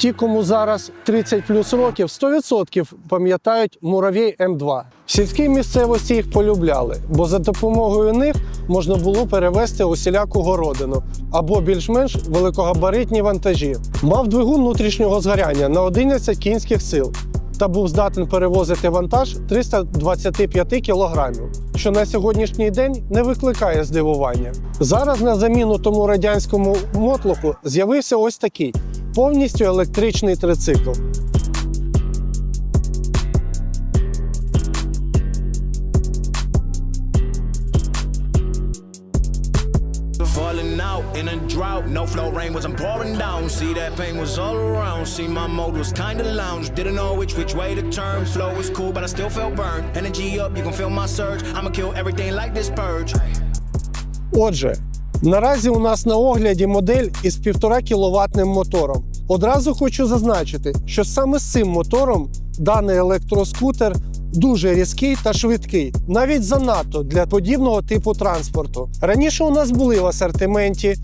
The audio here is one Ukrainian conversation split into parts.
Ті, кому зараз 30 плюс років, 100% пам'ятають муравій М2. В сільській місцевості їх полюбляли, бо за допомогою них можна було перевезти усіляку городину або більш-менш великогабаритні вантажі. Мав двигун внутрішнього згоряння на 11 кінських сил та був здатен перевозити вантаж 325 кілограмів, що на сьогоднішній день не викликає здивування. Зараз на заміну тому радянському мотлоху з'явився ось такий повністю електричний трицикл. Falling out in a drought, no flow rain wasn't pouring down. See that pain was all around. See my mode was kinda lounge, didn't know which which way to turn. Flow was cool, but I still felt burned. Energy up, you can feel my surge. I'ma kill everything like this purge. Отже, наразі у нас на огляді модель із 1,5 кіловатним мотором. Одразу хочу зазначити, що саме з цим мотором даний електроскутер дуже різкий та швидкий, навіть занадто для подібного типу транспорту. Раніше у нас були в асортименті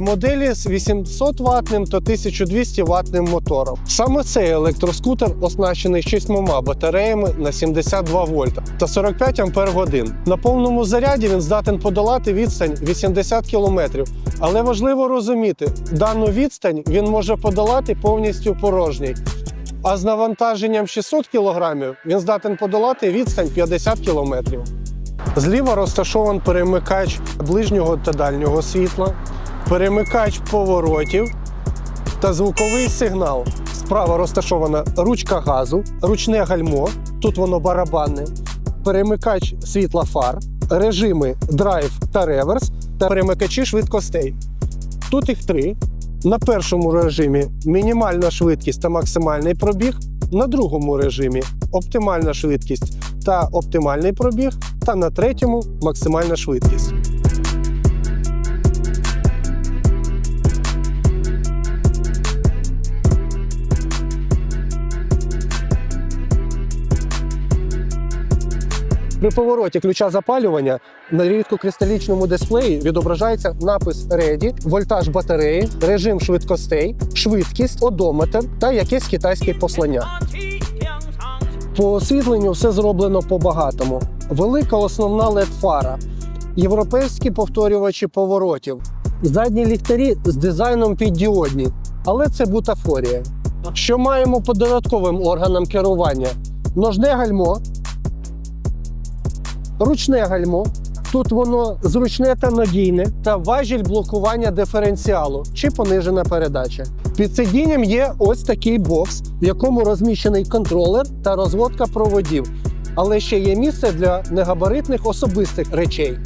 моделі з 800 ватним та 1200 ватним мотором. Саме цей електроскутер оснащений 6 батареями на 72 вольта та 45 ампер годин. На повному заряді він здатен подолати відстань 80 кілометрів. Але важливо розуміти, дану відстань він може подолати повністю порожній. А з навантаженням 600 кг він здатен подолати відстань 50 км. Зліва розташований перемикач ближнього та дальнього світла, перемикач поворотів та звуковий сигнал. Справа розташована ручка газу, ручне гальмо, тут воно барабанне, перемикач світла фар, режими драйв та реверс та перемикачі швидкостей. Тут їх три. На першому режимі мінімальна швидкість та максимальний пробіг, на другому режимі оптимальна швидкість та оптимальний пробіг, та на третьому максимальна швидкість. При повороті ключа запалювання на рідкокристалічному дисплеї відображається напис Ready, вольтаж батареї, режим швидкостей, швидкість, одометр та якесь китайське послання. По освітленню все зроблено по-багатому. Велика основна LED-фара, європейські повторювачі поворотів, задні ліхтарі з дизайном піддіодні, але це бутафорія. Що маємо по додатковим органам керування? Ножне гальмо, ручне гальмо. Тут воно зручне та надійне, та важіль блокування диференціалу чи понижена передача. Під сидінням є ось такий бокс, в якому розміщений контролер та розводка проводів. Але ще є місце для негабаритних особистих речей.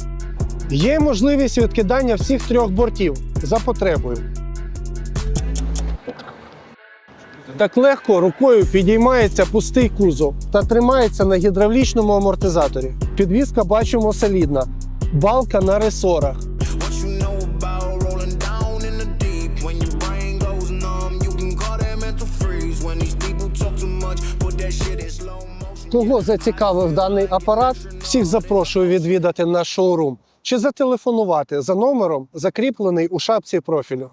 Є можливість відкидання всіх трьох бортів за потребою. Так легко рукою підіймається пустий кузов та тримається на гідравлічному амортизаторі. Підвізка бачимо солідна, балка на ресорах. Кого зацікавив даний апарат, всіх запрошую відвідати наш шоурум чи зателефонувати за номером, закріплений у шапці профілю.